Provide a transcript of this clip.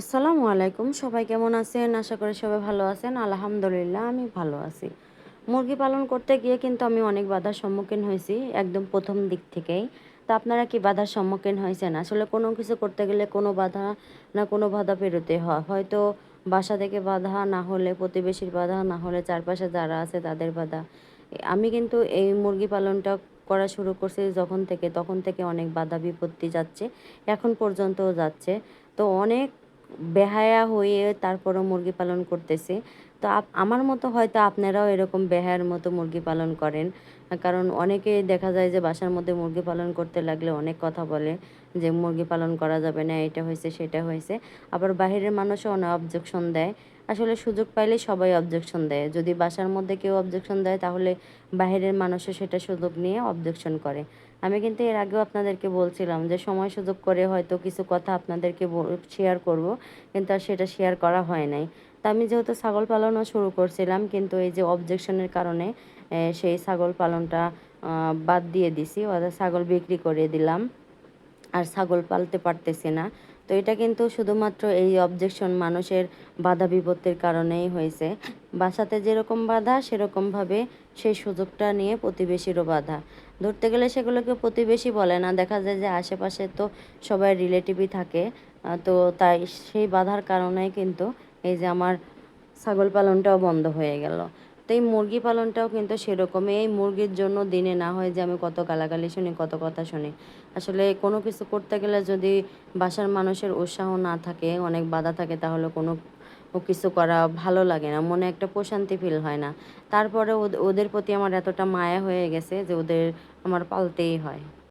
আসসালামু আলাইকুম। সবাই কেমন আছেন? আশা করি সবাই ভালো আছেন। আলহামদুলিল্লাহ, আমি ভালো আছি। মুরগি পালন করতে গিয়ে কিন্তু আমি অনেক বাধার সম্মুখীন হয়েছি, একদম প্রথম দিক থেকেই। তা আপনারা কি বাধার সম্মুখীন হয়েছেন? আসলে কোনো কিছু করতে গেলে কোনো বাধা না কোনো বাধা পেরোতে হয়। হয়তো বাসা থেকে বাধা না হলে, প্রতিবেশীর বাধা না হলে, চারপাশে যারা আছে তাদের বাধা। আমি কিন্তু এই মুরগি পালনটা করা শুরু করছি যখন থেকে, তখন থেকে অনেক বাধা বিপত্তি যাচ্ছে, এখন পর্যন্তও যাচ্ছে। তো অনেক বেহায়া হয়ে তারপরও মুরগি পালন করতেছে। তো আমার মতো হয়তো আপনারাও এরকম বেহায়ার মতো মুরগি পালন করেন। কারণ অনেকে দেখা যায় যে বাসার মধ্যে মুরগি পালন করতে লাগলে অনেক কথা বলে যে মুরগি পালন করা যাবে না, এটা হয়েছে, সেটা হয়েছে। আবার বাহিরের মানুষও অনেক অবজেকশন দেয়। আসলে সুযোগ পাইলে সবাই অবজেকশন দেয়। যদি বাসার মধ্যে কেউ অবজেকশন দেয়, তাহলে বাহিরের মানুষও সেটা সুযোগ নিয়ে অবজেকশন করে। আমি কিন্তু এর আগেও আপনাদেরকে বলছিলাম যে, সময় সুযোগ করে হয়তো কিছু কথা আপনাদেরকে শেয়ার করব, কিন্তু আর সেটা শেয়ার করা হয় নাই। তা আমি যেহেতু ছাগল পালনও শুরু করছিলাম, কিন্তু এই যে অবজেকশনের কারণে সেই ছাগল পালনটা বাদ দিয়ে দিছি, অর্থাৎ ছাগল বিক্রি করে দিলাম। আর ছাগল পালতে পারতেছি না। তো এটা কিন্তু শুধুমাত্র এই অবজেকশন মানুষের বাধা বিপত্তির কারণেই হয়েছে। বাসাতে যেরকম বাধা, সেরকমভাবে সেই সুযোগটা নিয়ে প্রতিবেশীরও বাধা। ধরতে গেলে সেগুলোকে প্রতিবেশী বলে না। দেখা যায় যে আশেপাশে তো সবাই রিলেটিভই থাকে। তো তাই সেই বাধার কারণেই কিন্তু এই যে আমার ছাগল পালনটাও বন্ধ হয়ে গেল। তো এই মুরগি পালনটাও কিন্তু সেরকমই। এই মুরগির জন্য দিনে না হয় যে আমি কত গালাগালি শুনি, কত কথা শুনি। আসলে কোনো কিছু করতে গেলে যদি বাসার মানুষের উৎসাহ না থাকে, অনেক বাধা থাকে, তাহলে কোনো কিছু করা ভালো লাগে না, মনে একটা প্রশান্তি ফিল হয় না। তারপরে ওদের প্রতি আমার এতটা মায়া হয়ে গেছে যে ওদের আমার পালতেই হয়।